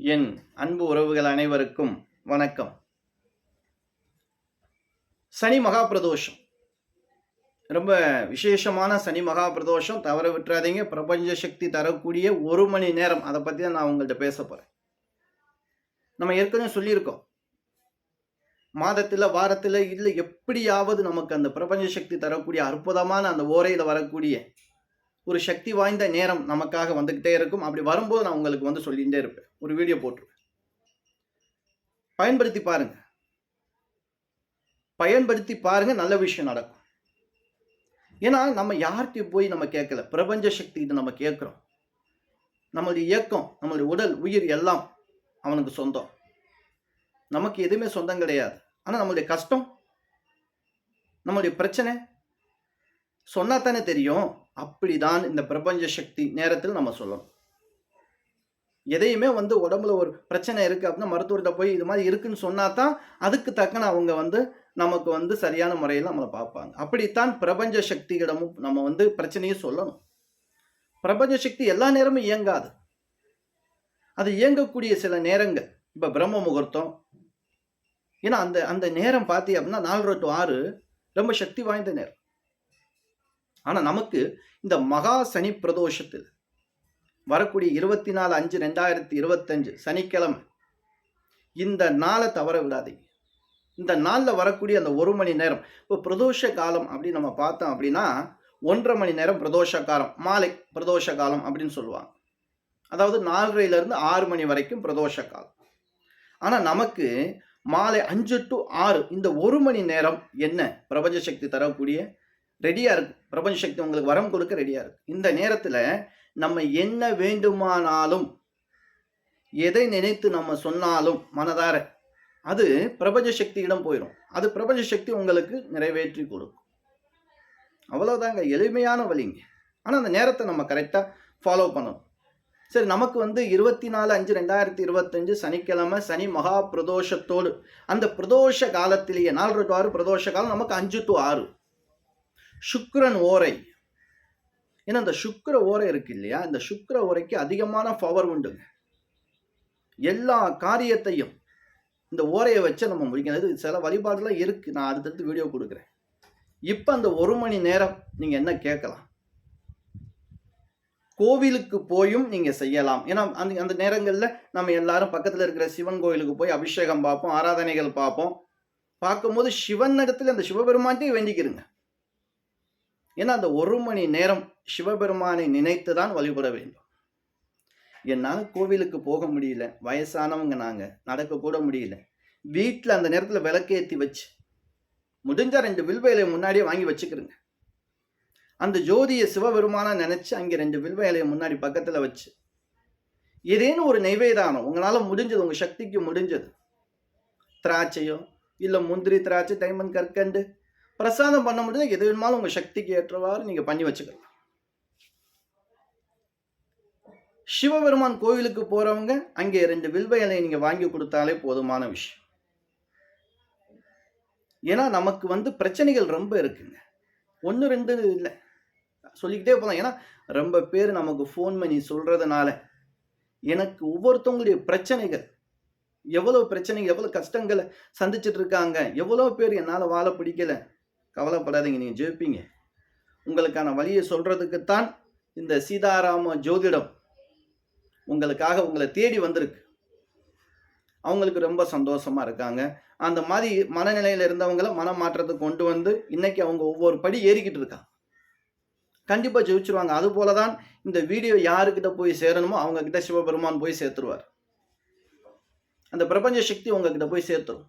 என் அன்பு உறவுகள் அனைவருக்கும் வணக்கம். சனி மகா பிரதோஷம் ரொம்ப விசேஷமான சனி மகா பிரதோஷம் தவற விட்டுறாதீங்க. பிரபஞ்ச சக்தி தரக்கூடிய ஒரு மணி நேரம். அதை பற்றி தான் நான் உங்கள்கிட்ட பேச போகிறேன் நம்ம ஏற்கனவே சொல்லியிருக்கோம். மாதத்தில் வாரத்தில் இல்லை எப்படியாவது நமக்கு அந்த பிரபஞ்ச சக்தி தரக்கூடிய அற்புதமான அந்த ஓரையில் வரக்கூடிய ஒரு சக்தி வாய்ந்த நேரம் நமக்காக வந்துக்கிட்டே இருக்கும். அப்படி வரும்போது நான் உங்களுக்கு வந்து சொல்லிகிட்டே இருப்பேன். ஒரு வீடியோ போட்டுருவேன் பயன்படுத்தி பாருங்க. பயன்படுத்தி பாருங்க நல்ல விஷயம் நடக்கும். ஏன்னா நம்ம யார்கிட்டயும் போய் நம்ம கேட்கல. பிரபஞ்ச சக்தி நம்ம கேட்குறோம். நம்மளுடைய இயக்கம் நம்மளுடைய உடல் உயிர் எல்லாம் அவனுக்கு சொந்தம். நமக்கு எதுவுமே சொந்தம் கிடையாது. ஆனால் நம்மளுடைய கஷ்டம் நம்மளுடைய பிரச்சனை சொன்னா தானே தெரியும். அப்படிதான் இந்த பிரபஞ்ச சக்தி நேரத்தில் நம்ம சொல்லணும். எதையுமே வந்து உடம்புல ஒரு பிரச்சனை இருக்குது அப்படின்னா மருத்துவர்கிட்ட போய் இது மாதிரி இருக்குன்னு சொன்னா தான் அதுக்கு தக்கன அவங்க வந்து நமக்கு வந்து சரியான முறையில் நம்மளை பார்ப்பாங்க. அப்படித்தான் பிரபஞ்ச சக்தியிடமும் நம்ம வந்து பிரச்சனையும் சொல்லணும். பிரபஞ்ச சக்தி எல்லா நேரமும் இயங்காது. அது இயங்கக்கூடிய சில நேரங்கள். இப்போ பிரம்ம முகூர்த்தம். ஏன்னா அந்த அந்த நேரம் பார்த்தி அப்படின்னா நாலரை டு ஆறு ரொம்ப சக்தி வாய்ந்த நேரம். ஆனால் நமக்கு இந்த மகா சனி பிரதோஷத்தில் வரக்கூடிய இருபத்தி நாலு அஞ்சு ரெண்டாயிரத்தி இருபத்தஞ்சு சனிக்கிழமை இந்த நாளை தவற விடாதீங்க. இந்த நாளில் வரக்கூடிய அந்த ஒரு மணி நேரம் இப்போ பிரதோஷ காலம் அப்படின்னு நம்ம பார்த்தோம் அப்படின்னா ஒன்றரை மணி நேரம் பிரதோஷ காலம் மாலை பிரதோஷ காலம் அப்படின்னு சொல்லுவாங்க. அதாவது நாலரையிலேருந்து ஆறு மணி வரைக்கும் பிரதோஷ காலம். ஆனால் நமக்கு மாலை அஞ்சு டு ஆறு இந்த ஒரு மணி நேரம் என்ன? பிரபஞ்ச சக்தி தரக்கூடிய ரெடியாக இருக்கு. பிரபஞ்ச சக்தி உங்களுக்கு வரம் கொடுக்க ரெடியாக இருக்கு. இந்த நேரத்தில் நம்ம என்ன வேண்டுமானாலும் எதை நினைத்து நம்ம சொன்னாலும் மனதார அது பிரபஞ்ச சக்தியிடம் போயிடும் அது பிரபஞ்ச சக்தி உங்களுக்கு நிறைவேற்றி கொடுக்கும். அவ்வளோதாங்க எளிமையான வழிங்க. ஆனால் அந்த நேரத்தை நம்ம கரெக்டாக ஃபாலோ பண்ணணும். சரி நமக்கு வந்து இருபத்தி நாலு அஞ்சு ரெண்டாயிரத்தி இருபத்தஞ்சு சனிக்கிழமை சனி மகா பிரதோஷத்தோடு அந்த பிரதோஷ காலத்திலேயே நாலு டு ஆறு பிரதோஷ காலம் நமக்கு அஞ்சு டு ஆறு. சுக்கிரன் ஓரை. ஏன்னா இந்த சுக்கர ஓரை இருக்கு இல்லையா? இந்த சுக்கர ஓரைக்கு அதிகமான பவர் உண்டுங்க எல்லா காரியத்தையும் இந்த ஓரையை வச்சு நம்ம முடிக்கிறது சில வழிபாடுலாம் இருக்கு. நான் அடுத்தடுத்து வீடியோ கொடுக்குறேன். இப்போ அந்த ஒரு மணி நேரம் நீங்கள் என்ன கேட்கலாம்? கோவிலுக்கு போயும் நீங்கள் செய்யலாம். ஏன்னா அந்த அந்த நேரங்களில் நம்ம எல்லாரும் பக்கத்தில் இருக்கிற சிவன் கோயிலுக்கு போய் அபிஷேகம் பார்ப்போம் ஆராதனைகள் பார்ப்போம். பார்க்கும்போது சிவன் இடத்துல அந்த சிவபெருமான்ட்டையும் வேண்டிக்கிறங்க. ஏன்னா அந்த ஒரு மணி நேரம் சிவபெருமானை நினைத்து தான் வழிபட வேண்டும். என்னால் கோவிலுக்கு போக முடியல. வயசானவங்க நாங்கள் நடக்கக்கூட முடியல. வீட்டில் அந்த நேரத்தில் விளக்கேற்றி வச்சு முடிஞ்ச ரெண்டு வில்வேலையை முன்னாடியே வாங்கி வச்சுக்கிறேங்க அந்த ஜோதியை சிவபெருமான நினச்சி அங்கே ரெண்டு வில்வேலையை முன்னாடி பக்கத்தில் வச்சு ஏதேனும் ஒரு நைவேதானம் உங்களால் முடிஞ்சது உங்கள் சக்திக்கு முடிஞ்சது. திராட்சையோ இல்லை முந்திரி திராட்சை டைமண்ட் கற்கண்டு பிரசாதம் பண்ண முடியும் எது வேணுமாலும் உங்கள் சக்திக்கு ஏற்றவாறு நீங்கள் பண்ணி வச்சுக்கலாம். சிவபெருமான் கோவிலுக்கு போகிறவங்க அங்கே ரெண்டு வில்வ இலையை நீங்கள் வாங்கி கொடுத்தாலே போதுமான விஷயம். ஏன்னா நமக்கு வந்து பிரச்சனைகள் ரொம்ப இருக்குங்க. ஒன்று ரெண்டு இல்லை. சொல்லிக்கிட்டே போகலாம் ஏன்னா ரொம்ப பேர் நமக்கு ஃபோன் பண்ணி சொல்கிறதுனால எனக்கு ஒவ்வொருத்தவங்களுடைய பிரச்சனைகள் எவ்வளோ பிரச்சனைகள் எவ்வளோ கஷ்டங்களை சந்திச்சுட்டு இருக்காங்க எவ்வளோ பேர் என்னால் வாழ பிடிக்கலை கவலைப்படாதீங்க நீங்கள் ஜெயிப்பீங்க. உங்களுக்கான வழியை சொல்கிறதுக்குத்தான் இந்த சீதாராம ஜோதிடம் உங்களுக்காக உங்களை தேடி வந்திருக்கு. அவங்களுக்கு ரொம்ப சந்தோஷமாக இருக்காங்க. அந்த மாதிரி மனநிலையில் இருந்தவங்களை மனமாற்றத்தை கொண்டு வந்து இன்றைக்கி அவங்க ஒவ்வொரு படி ஏறிக்கிட்டு இருக்காங்க. கண்டிப்பாக ஜெயிச்சிருவாங்க. அதுபோல தான் இந்த வீடியோ யாருக்கிட்ட போய் சேரணுமோ அவங்கக்கிட்ட சிவபெருமான் போய் சேர்த்துருவார். அந்த பிரபஞ்ச சக்தி உங்ககிட்ட போய் சேர்த்துரும்.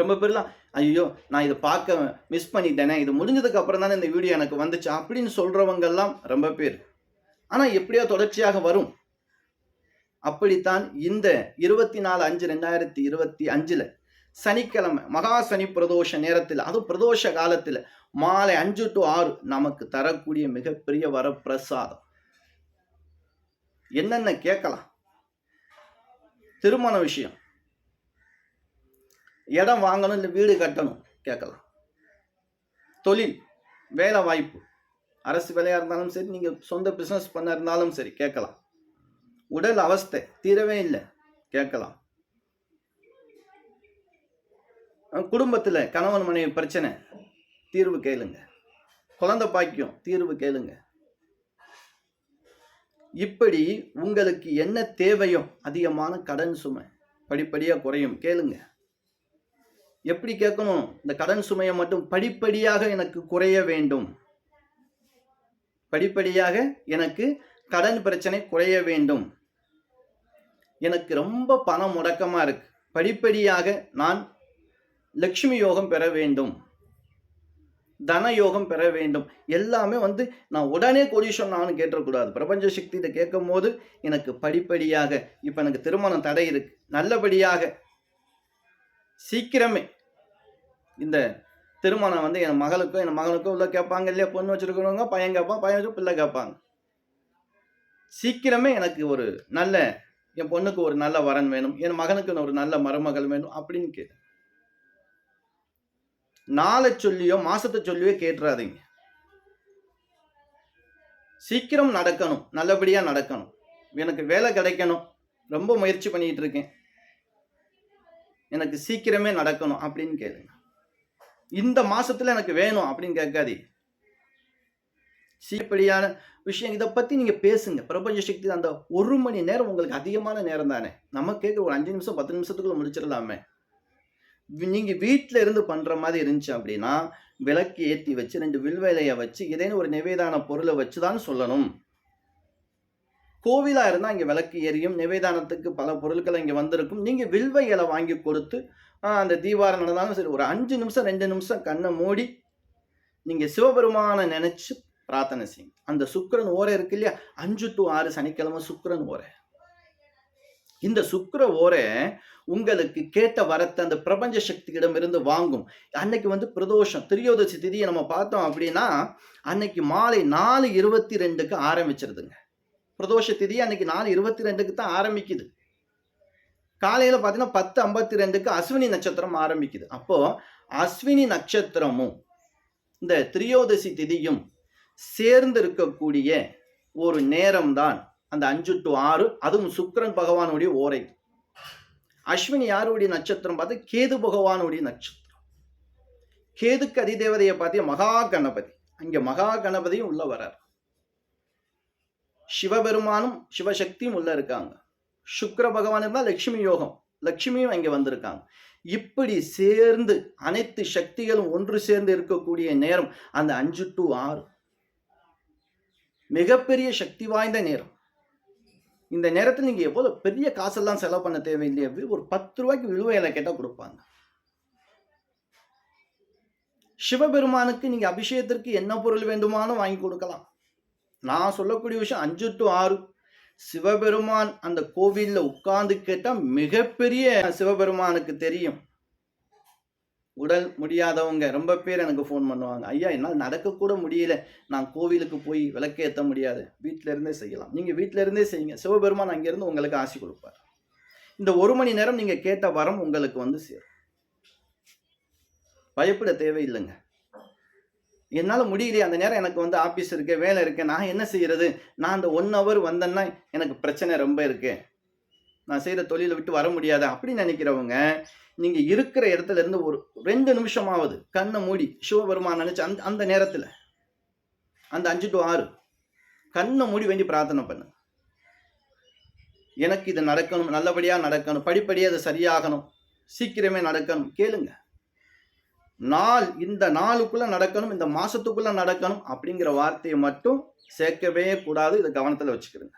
ரொம்ப பேர்லாம் ஐயோ நான் இதை பார்க்க மிஸ் பண்ணிட்டேனே இது முடிஞ்சதுக்கு அப்புறம் தானே இந்த வீடியோ எனக்கு வந்துச்சு அப்படின்னு சொல்கிறவங்கெல்லாம் ரொம்ப பேர். ஆனால் எப்படியோ தொடர்ச்சியாக வரும். அப்படித்தான் இந்த இருபத்தி நாலு அஞ்சு ரெண்டாயிரத்தி இருபத்தி அஞ்சில் சனிக்கிழமை மகா சனி பிரதோஷ நேரத்தில் அதுவும் பிரதோஷ காலத்தில் மாலை அஞ்சு டு ஆறு நமக்கு தரக்கூடிய மிகப்பெரிய வரப்பிரசாதம். என்னென்ன கேட்கலாம்? திருமண விஷயம். இடம் வாங்கணும் இல்லை வீடு கட்டணும்? கேட்கலாம். தொழில் வேலை வாய்ப்பு. அரசு வேலையாக இருந்தாலும் சரி நீங்கள் சொந்த பிஸ்னஸ் பண்ண இருந்தாலும் சரி கேட்கலாம். உடல் அவஸ்தை தீரவே இல்லை கேட்கலாம். குடும்பத்தில் கணவன் மனைவி பிரச்சனை தீர்வு கேளுங்க. குழந்தை பாக்கியம் தீர்வு கேளுங்க. இப்படி உங்களுக்கு என்ன தேவையோ அதிகமான கடன் சுமை படிப்படியாக குறையும் கேளுங்க. எப்படி கேட்கணும்? இந்த கடன் சுமையை மட்டும் படிப்படியாக எனக்கு குறைய வேண்டும். படிப்படியாக எனக்கு கடன் பிரச்சனை குறைய வேண்டும். எனக்கு ரொம்ப பணம் முடக்கமாக இருக்கு. படிப்படியாக நான் லக்ஷ்மி யோகம் பெற வேண்டும். தன யோகம் பெற வேண்டும். எல்லாமே வந்து நான் உடனே கோடீஸ்வரன் நான் கேட்டக்கூடாது பிரபஞ்ச சக்தி கேட்கும் போது எனக்கு படிப்படியாக இப்போ எனக்கு திருமணம் தடை இருக்கு. நல்லபடியாக சீக்கிரமே. இந்த திருமணம் வந்து என் மகளுக்கும் என் மகனுக்கும் உள்ள கேட்பாங்க இல்லையா? பொண்ணு வச்சிருக்கிறவங்க பையன் கேட்பான் பையன் வச்சு பிள்ளை கேட்பாங்க. சீக்கிரமே எனக்கு ஒரு நல்ல என் பொண்ணுக்கு ஒரு நல்ல வரன் வேணும் என் மகனுக்கு ஒரு நல்ல மருமகள் வேணும் அப்படின்னு கேட்டு நாளை சொல்லியோ மாசத்தை சொல்லியோ கேட்டுறாதீங்க. சீக்கிரம் நடக்கணும் நல்லபடியா நடக்கணும். எனக்கு வேலை கிடைக்கணும். ரொம்ப முயற்சி பண்ணிட்டு இருக்கேன். எனக்கு சீக்கிரமே நடக்கணும் அப்படின்னு கேளுங்க. இந்த மாசத்துல எனக்கு வேணும் அப்படின்னு கேட்காது சீப்படியான விஷயம். இதை பத்தி நீங்க பேசுங்க. பிரபஞ்ச சக்தி அந்த ஒரு மணி நேரம் உங்களுக்கு அதிகமான நேரம் தானே. நம்ம கேட்குற ஒரு அஞ்சு நிமிஷம் பத்து நிமிஷத்துக்குள்ள முடிச்சிடலாமே. நீங்கள் நீங்க இருந்து பண்ற மாதிரி இருந்துச்சு அப்படின்னா விளக்கு ஏற்றி வச்சு ரெண்டு வில்வேலையை வச்சு ஏதேனும் ஒரு நிவேதான பொருளை வச்சு தான் சொல்லணும். கோவிலாக இருந்தால் இங்கே விளக்கு எரியும் நிவேதானத்துக்கு பல பொருட்கள் இங்கே வந்திருக்கும். நீங்கள் வில்வ இலை வாங்கி கொடுத்து அந்த தீபாரம் நடந்தாலும் சரி ஒரு அஞ்சு நிமிஷம் ரெண்டு நிமிஷம் கண்ணை மூடி நீங்கள் சிவபெருமானை நினச்சி பிரார்த்தனை செய்யுங்க. அந்த சுக்கரன் ஓரை இருக்கு இல்லையா? அஞ்சு டு ஆறு சனிக்கிழமை சுக்கரன் ஓரை. இந்த சுக்கர ஓரை உங்களுக்கு கேட்ட வரத்தை அந்த பிரபஞ்ச சக்தியிடம் இருந்து வாங்கும். அன்னைக்கு வந்து பிரதோஷம் திரியோதசி திதியை நம்ம பார்த்தோம் அப்படின்னா அன்னைக்கு மாலை நாலு இருபத்தி ரெண்டுக்கு ஆரம்பிச்சிருதுங்க. பிரதோஷ திதி அன்னைக்கு நாலு இருபத்தி ரெண்டுக்கு தான் ஆரம்பிக்குது. காலையில் பார்த்தீங்கன்னா பத்து ஐம்பத்தி ரெண்டுக்கு அஸ்வினி நட்சத்திரம் ஆரம்பிக்குது. அப்போது அஸ்வினி நட்சத்திரமும் இந்த திரியோதசி திதியும் சேர்ந்து இருக்கக்கூடிய ஒரு நேரம்தான் அந்த அஞ்சு டு ஆறு. அதுவும் சுக்ரன் பகவானுடைய ஓரை. அஸ்வினி யாருடைய நட்சத்திரம் பார்த்து கேது பகவானுடைய நட்சத்திரம். கேதுக்கு அதிதேவதையை பார்த்தியா மகா கணபதி. அங்கே மகா கணபதியும் உள்ள வரார் சிவபெருமானும் சிவசக்தியும் உள்ள இருக்காங்க. சுக்கர பகவான் இருந்தால் லட்சுமி யோகம் லட்சுமியும் அங்கே வந்திருக்காங்க. இப்படி சேர்ந்து அனைத்து சக்திகளும் ஒன்று சேர்ந்து இருக்கக்கூடிய நேரம் அந்த அஞ்சு டு ஆறு. மிகப்பெரிய சக்தி வாய்ந்த நேரம். இந்த நேரத்தில் நீங்கள் எவ்வளோ பெரிய காசெல்லாம் செலவு பண்ண தேவையில்லையே ஒரு பத்து ரூபாய்க்கு விழுவையில கேட்டால் கொடுப்பாங்க. சிவபெருமானுக்கு நீங்கள் அபிஷேகத்திற்கு என்ன பொருள் வேண்டுமானும் வாங்கி கொடுக்கலாம். நான் சொல்லக்கூடிய விஷயம் அஞ்சு டு ஆறு. சிவபெருமான் அந்த கோவிலில் உட்கார்ந்து கேட்டால் மிகப்பெரிய சிவபெருமானுக்கு தெரியும். உடல் முடியாதவங்க ரொம்ப பேர் எனக்கு ஃபோன் பண்ணுவாங்க. ஐயா என்னால் நடக்கக்கூட முடியல. நான் கோவிலுக்கு போய் விளக்கேற்ற முடியாது. வீட்டிலேருந்தே செய்யலாம். நீங்கள் வீட்டிலேருந்தே செய்யுங்க. சிவபெருமான் அங்கேருந்து உங்களுக்கு ஆசி கொடுப்பார். இந்த ஒரு மணி நேரம் நீங்கள் கேட்ட வரம் உங்களுக்கு வந்து சேரும். பயப்பட தேவையில்லைங்க. என்னால் முடியலையே அந்த நேரம் எனக்கு வந்து ஆஃபீஸ் இருக்கு வேலை இருக்கு நான் என்ன செய்யறது? நான் அந்த ஒன் ஹவர் வந்தேன்னா எனக்கு பிரச்சனை ரொம்ப இருக்கு. நான் செய்கிற தொழிலை விட்டு வர முடியாது. அப்படின்னு நினைக்கிறவங்க நீங்கள் இருக்கிற இடத்துல இருந்து ஒரு ரெண்டு நிமிஷமாவது கண்ணை மூடி சிவபெருமான் நினச்சி அந்த அந்த நேரத்தில் அந்த அஞ்சு டு ஆறு கண்ணை மூடி வேண்டி பிரார்த்தனை பண்ணு. எனக்கு இது நடக்கணும் நல்லபடியாக நடக்கணும் படிப்படியாக அது சரியாகணும் சீக்கிரமே நடக்கணும் கேளுங்கள் நாள் இந்த நாளுக்குள்ள நடக்கணும் இந்த மாசத்துக்குள்ள நடக்கணும் அப்படிங்கிற வார்த்தையை மட்டும் சேர்க்கவே கூடாது. இதை கவனத்துல வச்சுக்கிடுங்க.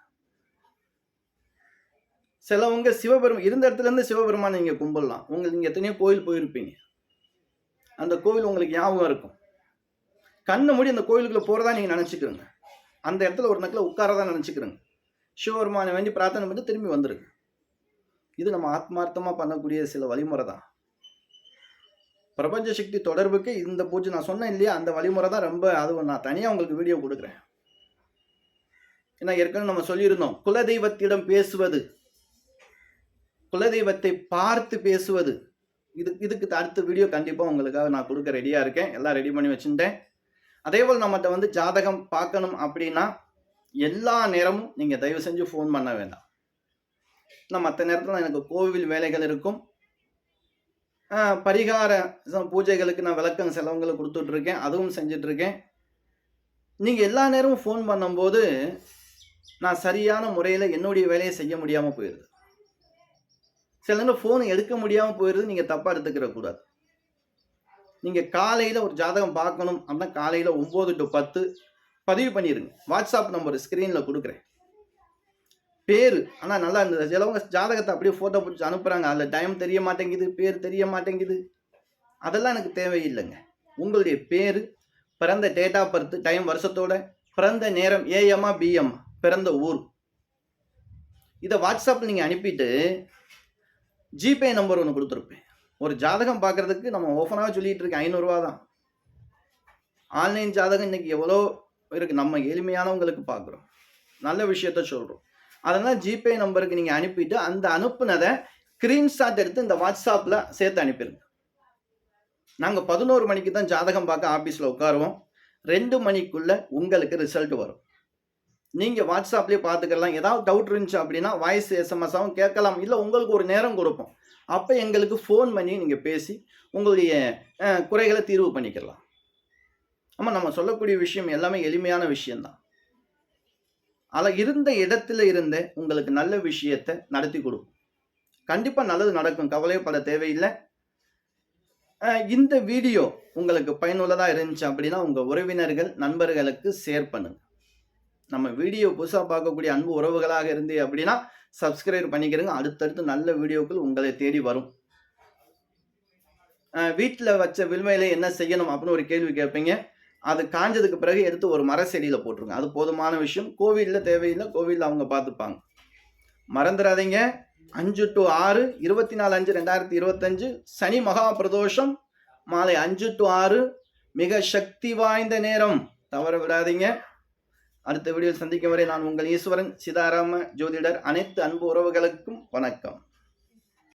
சிலவங்க சிவபெருமான் இருந்த இடத்துல இருந்து சிவபெருமானை நீங்க கும்பிடலாம். உங்களுக்கு நீங்க எத்தனையோ கோயில் போயிருப்பீங்க. அந்த கோவில் உங்களுக்கு ஞாபகம் இருக்கும். கண்ணை மூடி அந்த கோயிலுக்குள்ள போறதா நீங்க நினைச்சுக்கிறீங்க அந்த இடத்துல ஒரு நக்கில் உட்காரதான் நினைச்சுக்கிறீங்க சிவபெருமானை வேண்டி பிரார்த்தனை பண்ணி திரும்பி வந்துருங்க. இது நம்ம ஆத்மார்த்தமாக பண்ணக்கூடிய சில வழிமுறை தான் பிரபஞ்ச சக்தி தொடர்புக்கு இந்த பூஜை நான் சொன்னேன் இல்லையா? அந்த வழிமுறை தான் ரொம்ப அது நான் தனியாக உங்களுக்கு வீடியோ கொடுக்குறேன். ஏன்னா ஏற்கனவே நம்ம சொல்லியிருந்தோம் குலதெய்வத்திடம் பேசுவது குலதெய்வத்தை பார்த்து பேசுவது. இது இதுக்கு அடுத்த வீடியோ கண்டிப்பாக உங்களுக்காக நான் கொடுக்க ரெடியாக இருக்கேன். எல்லாம் ரெடி பண்ணி வச்சுட்டேன். அதே போல் நம்மகிட்ட வந்து ஜாதகம் பார்க்கணும் அப்படின்னா எல்லா நேரமும் நீங்கள் தயவு செஞ்சு ஃபோன் பண்ண வேண்டாம். நான் மற்ற நேரத்தில் எனக்கு கோவில் வேலைகள் இருக்கும். பரிகார பூஜைகளுக்கு நான் விளக்கம் செலவுங்களை கொடுத்துட்ருக்கேன். அதுவும் செஞ்சிட்ருக்கேன். நீங்கள் எல்லா நேரமும் ஃபோன் பண்ணும்போது நான் சரியான முறையில் என்னுடைய வேலையை செய்ய முடியாமல் போயிடுது சில நேரம் ஃபோன் எடுக்க முடியாமல் போயிடுது நீங்கள் தப்பாக எடுத்துக்கிற கூடாது. நீங்கள் காலையில் ஒரு ஜாதகம் பார்க்கணும் அப்படின்னா காலையில் ஒம்பது டு பத்து பதிவு பண்ணிடுங்க வாட்ஸ்அப் நம்பர் ஸ்க்ரீனில் கொடுக்குறேன். பேர். ஆனால் நல்லா இருந்தது. சிலவங்க ஜாதகத்தை அப்படியே ஃபோட்டோ பிடிச்சி அனுப்புகிறாங்க அதில் டைம் தெரிய மாட்டேங்குது பேர் தெரிய மாட்டேங்குது. அதெல்லாம் எனக்கு தேவையில்லைங்க. உங்களுடைய பேர் பிறந்த டேட் ஆஃப் பர்த் டைம் வருஷத்தோட பிறந்த நேரம் ஏஎம்மா பிஎம் பிறந்த ஊர். இதை வாட்ஸ்அப்பில் நீங்கள் அனுப்பிட்டு ஜிபே நம்பர் ஒன்று கொடுத்துருப்பேன். ஒரு ஜாதகம் பார்க்குறதுக்கு நம்ம ஓஃபனாக சொல்லிகிட்டு இருக்கேன். ஐநூறுரூவா தான். ஆன்லைன் ஜாதகம் இன்றைக்கி எவ்வளோ இருக்குது நம்ம எளிமையானவங்களுக்கு பார்க்குறோம். நல்ல விஷயத்த சொல்கிறோம் அதனால் ஜிபே நம்பருக்கு நீங்கள் அனுப்பிட்டு அந்த அனுப்புனதை ஸ்க்ரீன்ஷாட் எடுத்து இந்த வாட்ஸ்அப்பில் சேர்த்து அனுப்பிடுங்க நாங்கள் பதினோரு மணிக்கு தான் ஜாதகம் பார்க்க ஆஃபீஸில் உட்காருவோம். ரெண்டு மணிக்குள்ளே உங்களுக்கு ரிசல்ட் வரும். நீங்கள் வாட்ஸ்அப்லேயே பார்த்துக்கலாம். ஏதாவது டவுட் இருந்துச்சு அப்படின்னா வாய்ஸ் எஸ்எம்எஸாகவும் கேட்கலாம். இல்லை உங்களுக்கு ஒரு நேரம் கொடுப்போம். அப்போ எங்களுக்கு ஃபோன் பண்ணி நீங்கள் பேசி உங்களுடைய குறைகளை தீர்வு பண்ணிக்கலாம். ஆமாம் நம்ம சொல்லக்கூடிய விஷயம் எல்லாமே எளிமையான விஷயம்தான். அதில் இருந்த இடத்துல இருந்தே உங்களுக்கு நல்ல விஷயத்தை நடத்தி கொடுக்கும். கண்டிப்பாக நல்லது நடக்கும். கவலைப்பட தேவையில்லை. இந்த வீடியோ உங்களுக்கு பயனுள்ளதாக இருந்துச்சு அப்படின்னா உங்கள் உறவினர்கள் நண்பர்களுக்கு ஷேர் பண்ணுங்க. நம்ம வீடியோ புதுசாக பார்க்கக்கூடிய அன்பு உறவுகளாக இருந்து அப்படின்னா சப்ஸ்கிரைப் பண்ணிக்கிறங்க அடுத்தடுத்து நல்ல வீடியோக்கள் உங்களை தேடி வரும். வீட்டில் வச்ச வில்மையில என்ன செய்யணும் அப்படின்னு ஒரு கேள்வி கேட்பீங்க. அது காஞ்சதுக்கு பிறகு எடுத்து ஒரு மர செடியில் போட்டுருங்க. அது போதுமான விஷயம். கோவிலில் தேவையில்லை. கோவிலில் அவங்க பார்த்துப்பாங்க. மறந்துடாதீங்க அஞ்சு டு ஆறு இருபத்தி நாலு அஞ்சு ரெண்டாயிரத்தி இருபத்தஞ்சு சனி மகா பிரதோஷம் மாலை அஞ்சு டு ஆறு மிக சக்தி வாய்ந்த நேரம். தவற விடாதீங்க. அடுத்த வீடியோ சந்திக்கும் வரை நான் உங்கள் ஈஸ்வரன் சிதாராம ஜோதிடர் அனைத்து அன்பு உறவுகளுக்கும் வணக்கம்.